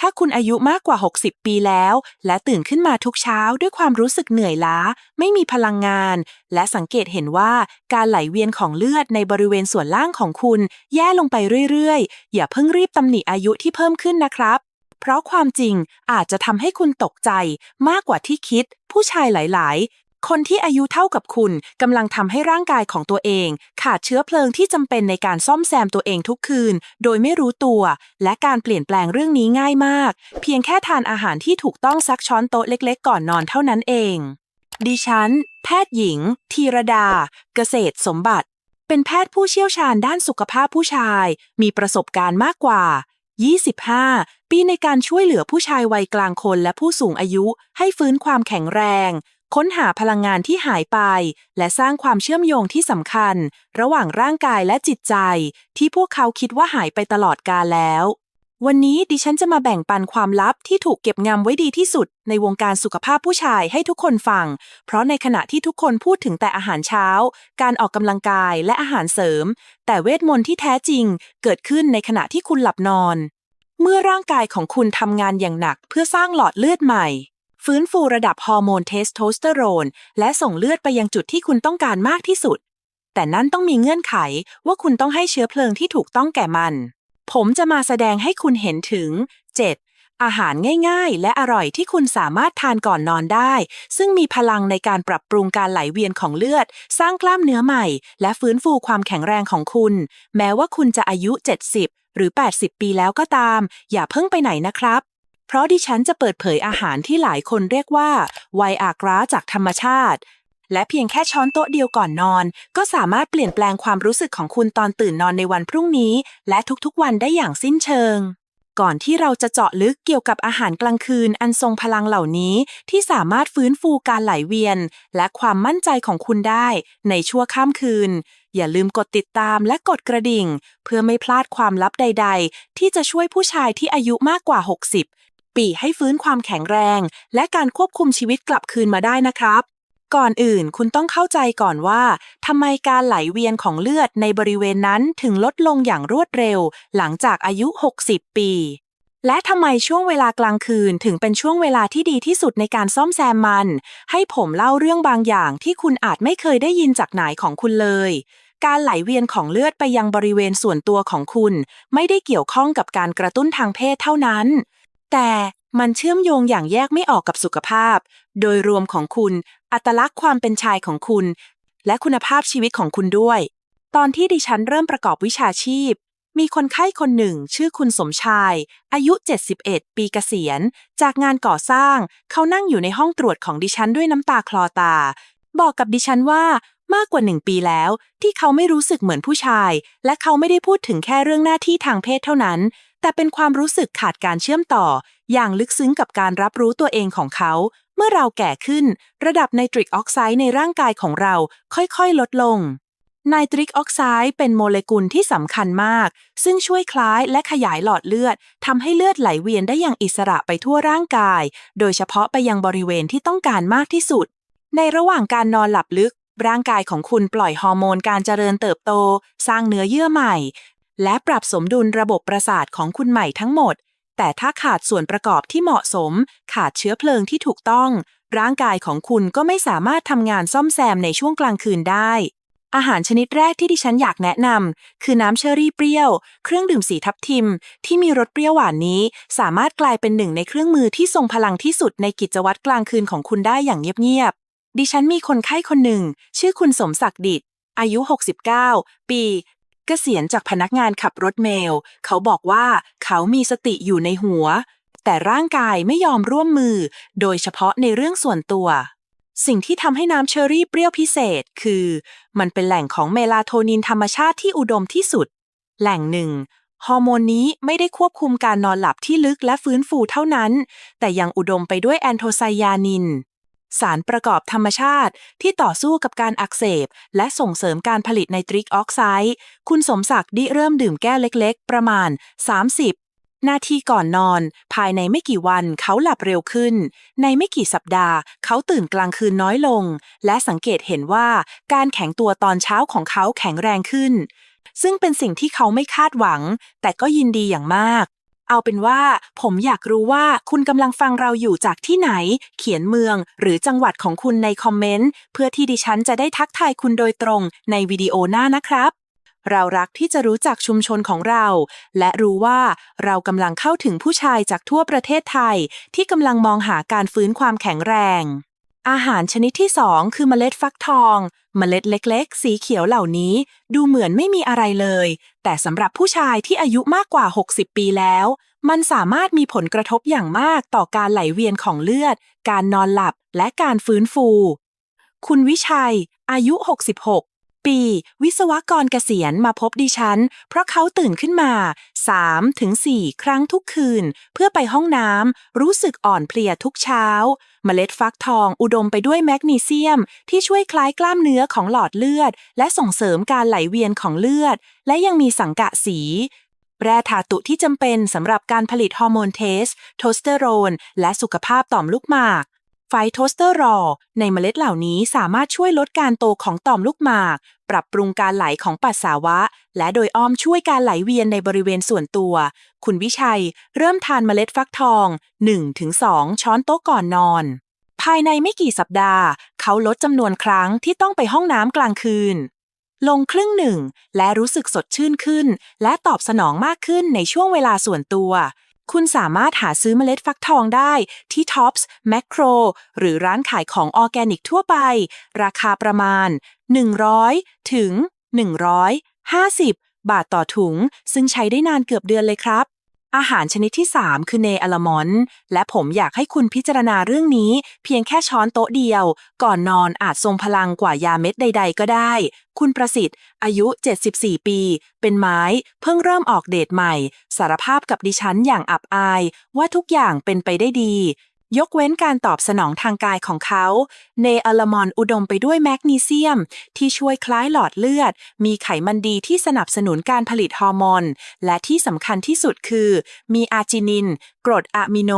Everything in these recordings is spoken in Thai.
ถ้าคุณอายุมากกว่า 60 ปีแล้ว และตื่นขึ้นมาทุกเช้าด้วยความรู้สึกเหนื่อยล้า ไม่มีพลังงาน และสังเกตเห็นว่าการไหลเวียนของเลือดในบริเวณส่วนล่างของคุณ แย่ลงไปเรื่อยๆ อย่าเพิ่งรีบตำหนิอายุที่เพิ่มขึ้นนะครับ เพราะความจริงอาจจะทำให้คุณตกใจมากกว่าที่คิด ผู้ชายหลายๆ คนที่อายุเท่ากับคุณกำลังทำให้ร่างกายของตัวเอง ขาดเชื้อเพลิงที่จำเป็นในการซ่อมแซมตัวเองทุกคืน โดยไม่รู้ตัว และการเปลี่ยนแปลงเรื่องนี้ง่ายมาก เพียงแค่ทานอาหารที่ถูกต้องสักช้อนโต๊ะเล็ก ๆ ก่อนนอนเท่านั้นเอง ดิฉัน แพทย์หญิง ธีรดา เกษตรสมบัติ เป็นแพทย์ผู้เชี่ยวชาญด้านสุขภาพผู้ชาย มีประสบการณ์มากกว่า 25 ปีในการช่วยเหลือผู้ชายวัยกลางคนและผู้สูงอายุให้ฟื้นความแข็งแรง ค้นหาพลังงานที่หายไป และสร้างความเชื่อมโยงที่สำคัญ ระหว่างร่างกายและจิตใจ ที่พวกเขาคิดว่าหายไปตลอดกาลแล้ว วันนี้ดิฉันจะมาแบ่งปันความลับที่ถูกเก็บงำไว้ดีที่สุด ในวงการสุขภาพผู้ชายให้ทุกคนฟัง เพราะในขณะที่ทุกคนพูดถึงแต่อาหารเช้า การออกกำลังกายและอาหารเสริม แต่เวทมนต์ที่แท้จริง เกิดขึ้นในขณะที่คุณหลับนอน เมื่อร่างกายของคุณทำงานอย่างหนักเพื่อสร้างหลอดเลือดใหม่ ฟื้นฟูระดับฮอร์โมนเทสโทสเตอโรน และส่งเลือดไปยังจุดที่คุณต้องการมากที่สุด แต่นั่นต้องมีเงื่อนไขว่าคุณต้องให้เชื้อเพลิงที่ถูกต้องแก่มัน ผมจะมาแสดงให้คุณเห็นถึง 7. อาหารง่ายๆ และอร่อยที่คุณสามารถทานก่อนนอนได้ ซึ่งมีพลังในการปรับปรุงการไหลเวียนของเลือด สร้างกล้ามเนื้อใหม่ และฟื้นฟูความแข็งแรงของคุณ แม้ว่าคุณจะอายุ 70 หรือ 80 ปีแล้วก็ตาม อย่าเพิ่งไปไหนนะครับ เพราะดิฉันจะเปิดเผยอาหารที่หลายคนเรียกว่า ไวอากราจากธรรมชาติ และเพียงแค่ช้อนโต๊ะเดียวก่อนนอน ก็สามารถเปลี่ยนแปลงความรู้สึกของคุณตอนตื่นนอนในวันพรุ่งนี้ และทุกๆวันได้อย่างสิ้นเชิง ก่อนที่เราจะเจาะลึกเกี่ยวกับอาหารกลางคืนอันทรงพลังเหล่านี้ ที่สามารถฟื้นฟูการไหลเวียน และความมั่นใจของคุณได้ในชั่วข้ามคืนอย่าลืมกดติดตามและกดกระดิ่ง เพื่อไม่พลาดความลับใด ๆ ที่จะช่วยผู้ชายที่อายุมากกว่า 60 ปีให้ฟื้นความแข็งแรง และการควบคุมชีวิตกลับคืนมาได้นะครับ ก่อนอื่นคุณต้องเข้าใจก่อนว่าทำไมการไหลเวียนของเลือดในบริเวณนั้นถึงลดลงอย่างรวดเร็ว หลังจากอายุ 60 ปี และทำไมช่วงเวลากลางคืนถึงเป็นช่วงเวลาที่ดีที่สุดในการซ่อมแซมมัน ให้ผมเล่าเรื่องบางอย่างที่คุณอาจไม่เคยได้ยินจากไหนของคุณเลยการไหลเวียนของเลือดไปยังบริเวณส่วนตัวของคุณ ไม่ได้เกี่ยวข้องกับการกระตุ้นทางเพศเท่านั้น แต่มันเชื่อมโยงอย่างแยกไม่ออกกับสุขภาพ โดยรวมของคุณ อัตลักษณ์ความเป็นชายของคุณ และคุณภาพชีวิตของคุณด้วย ตอนที่ดิฉันเริ่มประกอบวิชาชีพ มีคนไข้คนหนึ่ง ชื่อคุณสมชาย อายุ 71 ปีเกษียณ จากงานก่อสร้าง เขานั่งอยู่ในห้องตรวจของดิฉันด้วยน้ำตาคลอตา บอกกับดิฉันว่ามากกว่าหนึ่งปีแล้ว ที่เขาไม่รู้สึกเหมือนผู้ชาย และเขาไม่ได้พูดถึงแค่เรื่องหน้าที่ทางเพศเท่านั้น แต่เป็นความรู้สึกขาดการเชื่อมต่อ อย่างลึกซึ้งกับการรับรู้ตัวเองของเขา เมื่อเราแก่ขึ้น ระดับไนตริกออกไซด์ในร่างกายของเราค่อยๆ ลดลงไนตริกออกไซด์เป็นโมเลกุลที่สำคัญมาก ซึ่งช่วยคล้ายและขยายหลอดเลือดทำให้เลือดไหลเวียนได้อย่างอิสระไปทั่วร่างกาย โดยเฉพาะไปยังบริเวณที่ต้องการมากที่สุด ในระหว่างการนอนหลับลึก ร่างกายของคุณปล่อยฮอร์โมนการเจริญเติบโต สร้างเนื้อเยื่อใหม่ และปรับสมดุลระบบประสาทของคุณใหม่ทั้งหมด แต่ถ้าขาดส่วนประกอบที่เหมาะสม ขาดเชื้อเพลิงที่ถูกต้อง ร่างกายของคุณก็ไม่สามารถทำงานซ่อมแซมในช่วงกลางคืนได้ อาหารชนิดแรกที่ดิฉันอยากแนะนำคือน้ำเชอรี่เปรี้ยว เครื่องดื่มสีทับทิม ที่มีรสเปรี้ยวหวานนี้ สามารถกลายเป็นหนึ่งในเครื่องมือที่ทรงพลังที่สุดในกิจวัตรกลางคืนของคุณได้อย่างเงียบๆดิฉันมีคนไข้คนหนึ่ง ชื่อคุณสมศักดิ์ดิตอายุ 69 ปี กษียณจากพนักงานขับรถเมล เขาบอกว่าเขามีสติอยู่ในหัว แต่ร่างกายไม่ยอมร่วมมือ โดยเฉพาะในเรื่องส่วนตัว สิ่งที่ทำให้น้ำเชอรี่เปรี้ยวพิเศษคือ มันเป็นแหล่งของเมลาโทนินธรรมชาติที่อุดมที่สุด แหล่งหนึ่งฮอร์โมนนี้ไม่ได้ควบคุมการนอนหลับที่ลึกและฟื้นฟูเท่านั้น แต่ยังอุดมไปด้วยแอนโทไซยานิน สารประกอบธรรมชาติที่ต่อสู้กับการอักเสบ และส่งเสริมการผลิตไนตริกออกไซด์คุณสมศักดิ์ดิเริ่มดื่มแก้วเล็กๆ ประมาณ 30นาทีก่อนนอน ภายในไม่กี่วันเขาหลับเร็วขึ้น ในไม่กี่สัปดาห์ เขาตื่นกลางคืนน้อยลง และสังเกตเห็นว่าการแข็งตัวตอนเช้าของเขาแข็งแรงขึ้น ซึ่งเป็นสิ่งที่เขาไม่คาดหวัง แต่ก็ยินดีอย่างมาก เอาเป็นว่า ผมอยากรู้ว่าคุณกำลังฟังเราอยู่จากที่ไหน เขียนเมือง หรือจังหวัดของคุณในคอมเมนต์ เพื่อที่ดิฉันจะได้ทักทายคุณโดยตรงในวิดีโอหน้านะครับ เรารักที่จะรู้จักชุมชนของเรา และรู้ว่าเรากำลังเข้าถึงผู้ชายจากทั่วประเทศไทย ที่กำลังมองหาการฟื้นความแข็งแรง อาหารชนิดที่ 2 คือเมล็ดฟักทอง เมล็ดเล็กๆ สีเขียวเหล่านี้ ดูเหมือนไม่มีอะไรเลย แต่สำหรับผู้ชายที่อายุมากกว่า 60 ปีแล้ว มันสามารถมีผลกระทบอย่างมากต่อการไหลเวียนของเลือด การนอนหลับและการฟื้นฟู คุณวิชัย อายุ 66 ปี วิศวกรเกษียณมาพบดิฉัน เพราะเขาตื่นขึ้นมา 3-4ครั้งทุกคืน เพื่อไปห้องน้ำรู้สึกอ่อนเพลียทุกเช้า เมล็ดฟักทองอุดมไปด้วยแมกนีเซียม ที่ช่วยคล้ายกล้ามเนื้อของหลอดเลือด และส่งเสริมการไหลเวียนของเลือด และยังมีสังกะสีแร่ธาตุที่จำเป็นสำหรับการผลิตฮอร์โมนเทส โทสเตอโรน และสุขภาพต่อมลูกหมาก ไฟโทสเตอร์รอ ในเมล็ดเหล่านี้สามารถช่วยลดการโตของต่อมลูกหมาก ปรับปรุงการไหลของปัสสาวะ และโดยอ้อมช่วยการไหลเวียนในบริเวณส่วนตัว คุณวิชัย เริ่มทานเมล็ดฟักทอง 1-2 ช้อนโต๊ะก่อนนอน ภายในไม่กี่สัปดาห์ เขาลดจำนวนครั้งที่ต้องไปห้องน้ำกลางคืน ลงครึ่งหนึ่ง และรู้สึกสดชื่นขึ้น และตอบสนองมากขึ้นในช่วงเวลาส่วนตัว คุณสามารถหาซื้อเมล็ดฟักทองได้ที่ Tops Macro หรือร้านขายของออร์แกนิกทั่วไป ราคาประมาณ 100 ถึง 150 บาทต่อถุง ซึ่งใช้ได้นานเกือบเดือนเลยครับ อาหารชนิดที่ 3 คือเนอัลมอน และผมอยากให้คุณพิจารณาเรื่องนี้ เพียงแค่ช้อนโต๊ะเดียว ก่อนนอนอาจทรงพลังกว่ายาเม็ดใด ๆ ก็ได้ คุณประสิทธิ์ อายุ 74 ปี เป็นไม้ เพิ่งเริ่มออกเดทใหม่ สารภาพกับดิฉันอย่างอับอาย ว่าทุกอย่างเป็นไปได้ดี ยกเว้นการตอบสนองทางกายของเขา เนอัลมอนอุดมไปด้วยแมกนีเซียม ที่ช่วยคล้ายหลอดเลือด มีไขมันดีที่สนับสนุนการผลิตฮอร์โมน และที่สำคัญที่สุดคือ มีอาร์จินิน กรดอะมิโน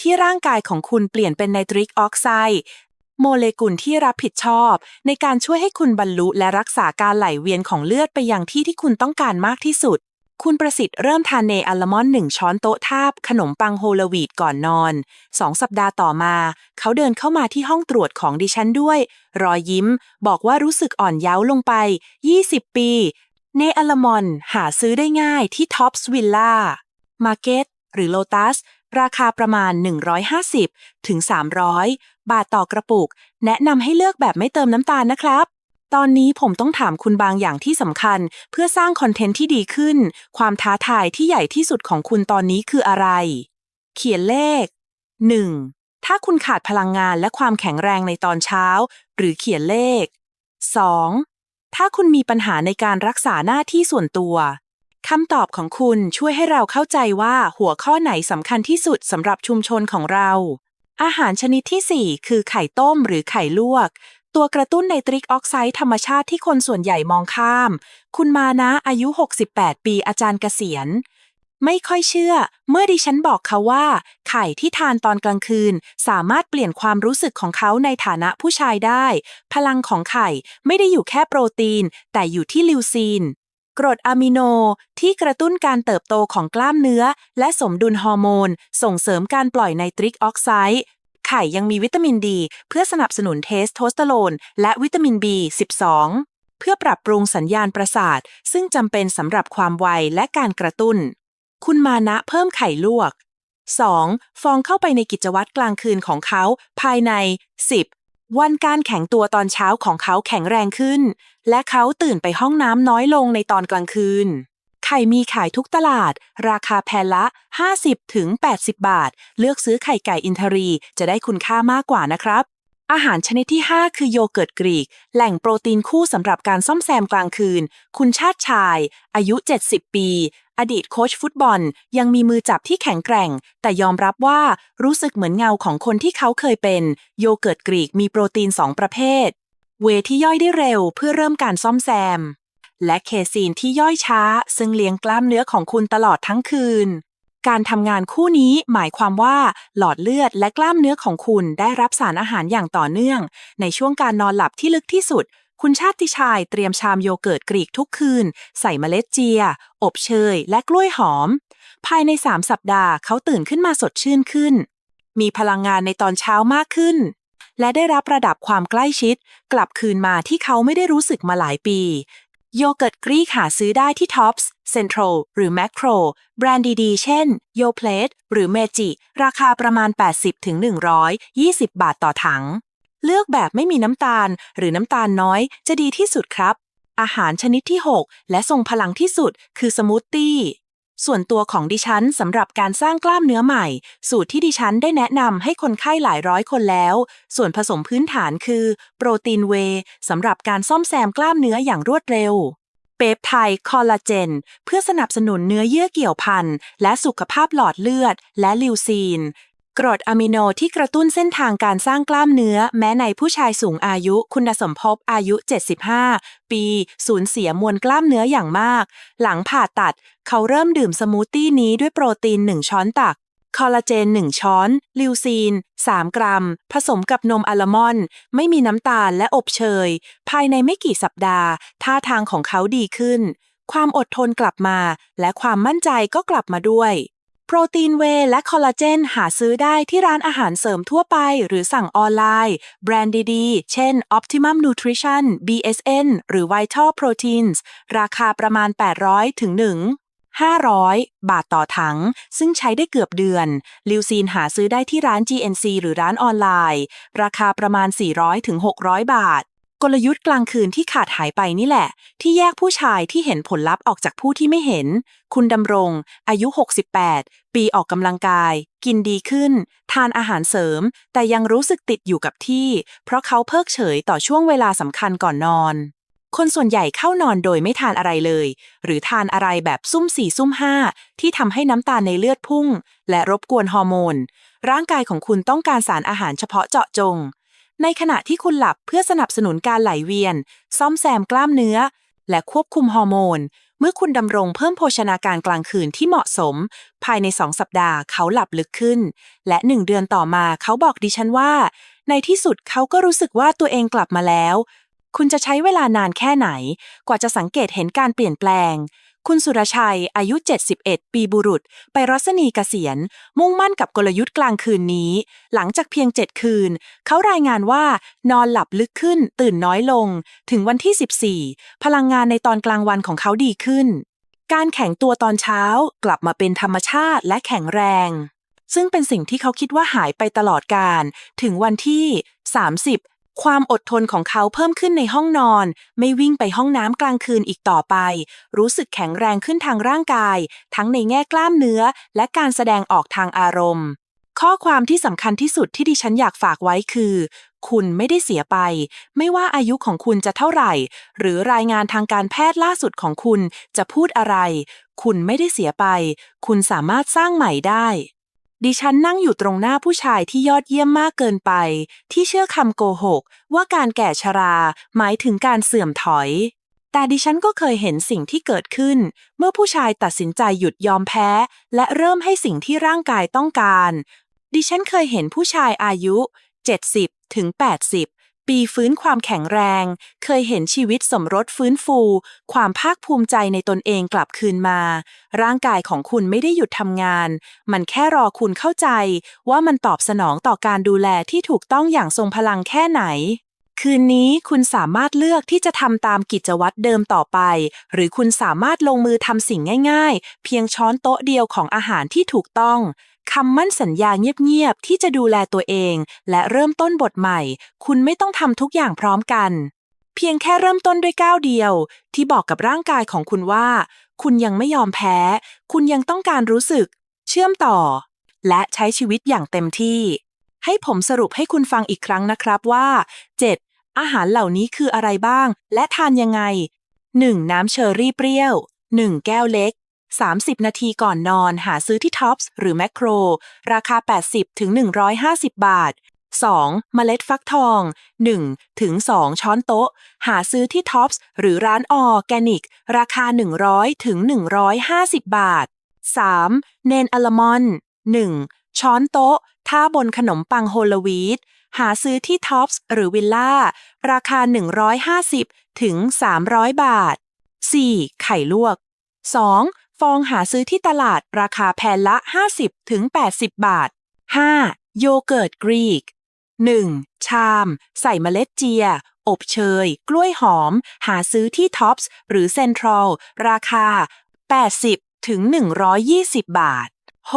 ที่ร่างกายของคุณเปลี่ยนเป็นไนตริกออกไซด์โมเลกุลที่รับผิดชอบ ในการช่วยให้คุณบรรลุและรักษาการไหลเวียนของเลือดไปยังที่ที่คุณต้องการมากที่สุด คุณประสิทธิ์เริ่มทานเนอัลมอนหนึ่งช้อนโต๊ะทาบ ขนมปังโฮลวีตก่อนนอนสองสัปดาห์ต่อมา เขาเดินเข้ามาที่ห้องตรวจของดิฉันด้วย รอยยิ้ม บอกว่ารู้สึกอ่อนเย้าลงไป 20 ปี เนอัลมอนหาซื้อได้ง่ายที่ท็อปส์วิลล่ามาร์เก็ตหรือโลตัสราคาประมาณ 150 ถึง 300 บาทต่อกระปุก แนะนำให้เลือกแบบไม่เติมน้ำตาลนะครับ ตอนนี้ผมต้องถามคุณบางอย่างที่สำคัญ เพื่อสร้างคอนเทนต์ที่ดีขึ้น ความท้าทายที่ใหญ่ที่สุดของคุณตอนนี้คืออะไร เขียนเลข 1. ถ้าคุณขาดพลังงานและความแข็งแรงในตอนเช้า หรือเขียนเลข 2. ถ้าคุณมีปัญหาในการรักษาหน้าที่ส่วนตัวคำตอบของคุณช่วยให้เราเข้าใจว่าหัวข้อไหนสำคัญที่สุดสำหรับชุมชนของเรา อาหารชนิดที่ 4 คือไข่ต้มหรือไข่ลวก ตัวกระตุ้นไนตริกออกไซด์ธรรมชาติที่คนส่วนใหญ่มองข้าม คุณมานะอายุ 68 ปีอาจารย์เกษียณ ไม่ค่อยเชื่อ เมื่อดิฉันบอกเขาว่า ไข่ที่ทานตอนกลางคืน สามารถเปลี่ยนความรู้สึกของเขาในฐานะผู้ชายได้ พลังของไข่ไม่ได้อยู่แค่โปรตีน แต่อยู่ที่ลิวซีนกรดอะมิโนที่กระตุ้นการเติบโตของกล้ามเนื้อ และสมดุลฮอร์โมน ส่งเสริมการปล่อยไนตริกออกไซด์ ไข่ยังมีวิตามินดี เพื่อสนับสนุนเทสโทสเตอโรนและวิตามิน B12 เพื่อปรับปรุงสัญญาณประสาท ซึ่งจำเป็นสำหรับความไวและการกระตุ้น คุณมานะเพิ่มไข่ลวก 2. ฟองเข้าไปในกิจวัตรกลางคืนของเขา ภายใน 10 วันการแข็งตัวตอนเช้าของเขาแข็งแรงขึ้น และเขาตื่นไปห้องน้ำน้อยลงในตอนกลางคืน ข่มีขายทุกตลาด ราคาแพนละ50ถึงบาท เลือกซื้อไข่ไก่อินทรี จะได้คุณค่ามากกว่านะครับ อาหารชนิดที่ 5 คือโยเกิร์ตกรีก แหล่งโปรตีนคู่สำหรับการซ่อมแซมกลางคืน คุณชาติชาย อายุ 70 ปี อดีตโค้ชฟุตบอล ยังมีมือจับที่แข็งแกร่ง แต่ยอมรับว่ารู้สึกเหมือนเงาของคนที่เขาเคยเป็น โยเกิร์ตกรีกมีโปรตีน 2 ประเภท เวที่ย่อยได้เร็วเพื่อเริ่มการซ่อมแซม และเคซีนที่ย่อยช้า ซึ่งเลี้ยงกล้ามเนื้อของคุณตลอดทั้งคืน การทำงานคู่นี้หมายความว่าหลอดเลือดและกล้ามเนื้อของคุณได้รับสารอาหารอย่างต่อเนื่อง ในช่วงการนอนหลับที่ลึกที่สุด คุณชาติชายเตรียมชามโยเกิร์ตกรีกทุกคืน ใส่เมล็ดเจีย อบเชย และกล้วยหอม ภายใน 3 สัปดาห์เขาตื่นขึ้นมาสดชื่นขึ้น มีพลังงานในตอนเช้ามากขึ้นและได้รับระดับความใกล้ชิด กลับคืนมาที่เขาไม่ได้รู้สึกมาหลายปี โยเกิร์ตกรีกหาซื้อได้ที่ Tops Central หรือ Macro แบรนด์ดีๆ เช่น Yo Plate หรือ Meiji ราคาประมาณ 80-120 บาทต่อถัง เลือกแบบไม่มีน้ำตาลหรือน้ำตาลน้อยจะดีที่สุดครับ อาหารชนิดที่ 6 และทรงพลังที่สุดคือสมูทตี้ ส่วนตัวของดิฉันสำหรับการสร้างกล้ามเนื้อใหม่ สูตรที่ดิฉันได้แนะนำให้คนไข้หลายร้อยคนแล้ว ส่วนผสมพื้นฐานคือ โปรตีนเวสำหรับการซ่อมแซมกล้ามเนื้ออย่างรวดเร็วเปปไทด์คอลลาเจน เพื่อสนับสนุนเนื้อเยื่อเกี่ยวพันและสุขภาพหลอดเลือด และลิวซีน กรดอะมิโนที่กระตุ้นเส้นทางการสร้างกล้ามเนื้อ แม้ในผู้ชายสูงอายุคุณสมภพอายุ 75 ปี สูญเสียมวลกล้ามเนื้ออย่างมาก หลังผ่าตัด เขาเริ่มดื่มสมูทตี้นี้ด้วยโปรตีน 1 ช้อนตัก คอลลาเจน 1 ช้อน ลิวซีน 3 กรัม ผสมกับนมอัลมอนด์ไม่มีน้ำตาลและอบเชย ภายในไม่กี่สัปดาห์ ท่าทางของเขาดีขึ้น ความอดทนกลับมา และความมั่นใจก็กลับมาด้วย โปรตีนเวและคอลลาเจนหาซื้อได้ที่ร้านอาหารเสริมทั่วไป หรือสั่งออนไลน์ แบรนด์ดีๆ เช่น Optimum Nutrition BSN หรือ Vital Proteins ราคาประมาณ 800 ถึง 1 500 บาทต่อถัง ซึ่งใช้ได้เกือบเดือน ลิวซีนหาซื้อได้ที่ร้าน GNC หรือร้านออนไลน์ ราคาประมาณ 400ถึง600 บาท กลยุทธ์กลางคืนที่ขาดหายไปนี่แหละ ที่แยกผู้ชายที่เห็นผลลัพธ์ออกจากผู้ที่ไม่เห็น คุณดำรง อายุ 68 ปีออกกำลังกาย กินดีขึ้น ทานอาหารเสริม แต่ยังรู้สึกติดอยู่กับที่ เพราะเขาเพิกเฉยต่อช่วงเวลาสำคัญก่อนนอน คนส่วนใหญ่เข้านอนโดยไม่ทานอะไรเลย หรือทานอะไรแบบซุ่มสี่ซุ่มห้าที่ทำให้น้ำตาลในเลือดพุ่ง และรบกวนฮอร์โมน ร่างกายของคุณต้องการสารอาหารเฉพาะเจาะจง ในขณะที่คุณหลับเพื่อสนับสนุนการไหลเวียน ซ่อมแซมกล้ามเนื้อ และควบคุมฮอร์โมน เมื่อคุณดำรงเพิ่มโภชนาการกลางคืนที่เหมาะสม ภายในสองสัปดาห์เขาหลับลึกขึ้น และหนึ่งเดือนต่อมาเขาบอกดิฉันว่า ในที่สุดเขาก็รู้สึกว่าตัวเองกลับมาแล้ว คุณจะใช้เวลานานแค่ไหน กว่าจะสังเกตเห็นการเปลี่ยนแปลง คุณสุรชัย อายุ 71 ปีบุรุษ ไปรัศนีเกษียณ มุ่งมั่นกับกลยุทธ์กลางคืนนี้ หลังจากเพียง 7 คืน เขารายงานว่า นอนหลับลึกขึ้น ตื่นน้อยลง ถึงวันที่ 14 พลังงานในตอนกลางวันของเขาดีขึ้น การแข็งตัวตอนเช้ากลับมาเป็นธรรมชาติและแข็งแรง ซึ่งเป็นสิ่งที่เขาคิดว่าหายไปตลอดการ ถึงวันที่ 30 ความอดทนของเขาเพิ่มขึ้นในห้องนอน ไม่วิ่งไปห้องน้ำกลางคืนอีกต่อไป รู้สึกแข็งแรงขึ้นทางร่างกาย ทั้งในแง่กล้ามเนื้อ และการแสดงออกทางอารมณ์ ข้อความที่สำคัญที่สุดที่ดิฉันอยากฝากไว้คือ คุณไม่ได้เสียไป ไม่ว่าอายุของคุณจะเท่าไหร่ หรือรายงานทางการแพทย์ล่าสุดของคุณจะพูดอะไร คุณไม่ได้เสียไป คุณสามารถสร้างใหม่ได้ ดิฉันนั่งอยู่ตรงหน้าผู้ชายที่ยอดเยี่ยมมากเกินไป ที่เชื่อคำโกหก ว่าการแก่ชรา หมายถึงการเสื่อมถอย แต่ดิฉันก็เคยเห็นสิ่งที่เกิดขึ้น เมื่อผู้ชายตัดสินใจหยุดยอมแพ้ และเริ่มให้สิ่งที่ร่างกายต้องการ ดิฉันเคยเห็นผู้ชายอายุ 70ถึง80 ปีฟื้นความแข็งแรง เคยเห็นชีวิตสมรสฟื้นฟู ความภาคภูมิใจในตนเองกลับคืนมา ร่างกายของคุณไม่ได้หยุดทำงาน มันแค่รอคุณเข้าใจ ว่ามันตอบสนองต่อการดูแลที่ถูกต้องอย่างทรงพลังแค่ไหนคืนนี้คุณสามารถเลือกที่จะทำตามกิจวัตรเดิมต่อไป หรือคุณสามารถลงมือทำสิ่งง่าย ๆ เพียงช้อนโต๊ะเดียวของอาหารที่ถูกต้อง คำมั่นสัญญาเงียบๆ ที่จะดูแลตัวเอง และเริ่มต้นบทใหม่ คุณไม่ต้องทำทุกอย่างพร้อมกัน เพียงแค่เริ่มต้นด้วยก้าวเดียว ที่บอกกับร่างกายของคุณว่า คุณยังไม่ยอมแพ้ คุณยังต้องการรู้สึก เชื่อมต่อ และใช้ชีวิตอย่างเต็มที่ ให้ผมสรุปให้คุณฟังอีกครั้งนะครับว่า 7. อาหารเหล่านี้คืออะไรบ้าง และทานยังไง 1. น้ำเชอร์รี่เปรี้ยว 1 แก้วเล็ก 30 นาทีก่อนนอนหาซื้อที่ Tops หรือ Macro รราคา 80ถึง150 บาท 2. เมล็ดฟักทอง 1 ถึง 2 ช้อนโต๊ะ หาซื้อที่ Tops หรือร้านออแกนิก ราคา 100ถึง150 บาท 3. เนนอลามอน 1 ช้อนโต๊ะ ท่าบนขนมปังโฮลวีตหาซื้อที่ท็อปส์หรือวิลล่า ราคา 150ถึง300 บาท 4. ไข่ลวก 2. ฟองหาซื้อที่ตลาดราคาแผ่นละ 50 ถึง 80 บาท 5. โยเกิร์ตกรีก 1. ชาม ใส่เมล็ดเจีย อบเชย กล้วยหอม หาซื้อที่ท็อปส์หรือเซ็นทรัล ราคา 80 ถึง 120 บาท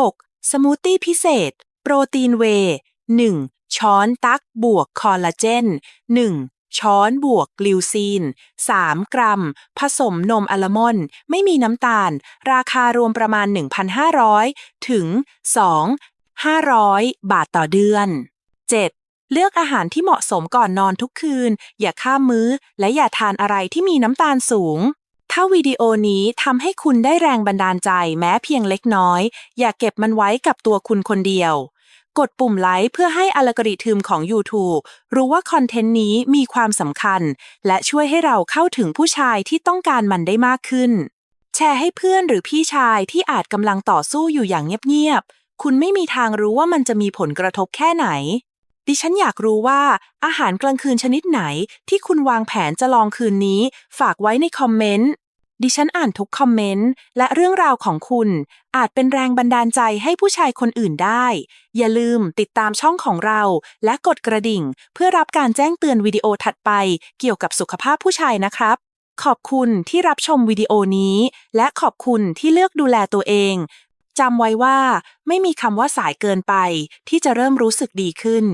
6. สมูทตี้พิเศษ โปรตีนเวย์ 1. ช้อนตักบวกคอลลาเจน 1. ช้อนบวกกลิวซีน 3 กรัม ผสมนมอัลมอนด์ไม่มีน้ำตาล ราคารวมประมาณ 1,500 ถึง 2 500 บาทต่อเดือน 7. เลือกอาหารที่เหมาะสมก่อนนอนทุกคืน อย่าข้ามมื้อ และอย่าทานอะไรที่มีน้ำตาลสูง ถ้าวิดีโอนี้ทำให้คุณได้แรงบันดาลใจแม้เพียงเล็กน้อย อย่าเก็บมันไว้กับตัวคุณคนเดียว กดปุ่มไลค์เพื่อให้อัลกอริทึมของ YouTube รู้ว่าคอนเทนต์นี้มีความสำคัญ และช่วยให้เราเข้าถึงผู้ชายที่ต้องการมันได้มากขึ้น แชร์ให้เพื่อนหรือพี่ชายที่อาจกำลังต่อสู้อยู่อย่างเงียบๆ คุณไม่มีทางรู้ว่ามันจะมีผลกระทบแค่ไหน ดิฉันอยากรู้ว่า อาหารกลางคืนชนิดไหนที่คุณวางแผนจะลองคืนนี้ ฝากไว้ในคอมเมนต์ ดิฉันอ่านทุกคอมเมนต์ และเรื่องราวของคุณ อาจเป็นแรงบันดาลใจให้ผู้ชายคนอื่นได้ อย่าลืมติดตามช่องของเรา และกดกระดิ่ง เพื่อรับการแจ้งเตือนวิดีโอถัดไป เกี่ยวกับสุขภาพผู้ชายนะครับ ขอบคุณที่รับชมวิดีโอนี้ และขอบคุณที่เลือกดูแลตัวเองจำไว้ว่า ไม่มีคำว่าสายเกินไป ที่จะเริ่มรู้สึกดีขึ้น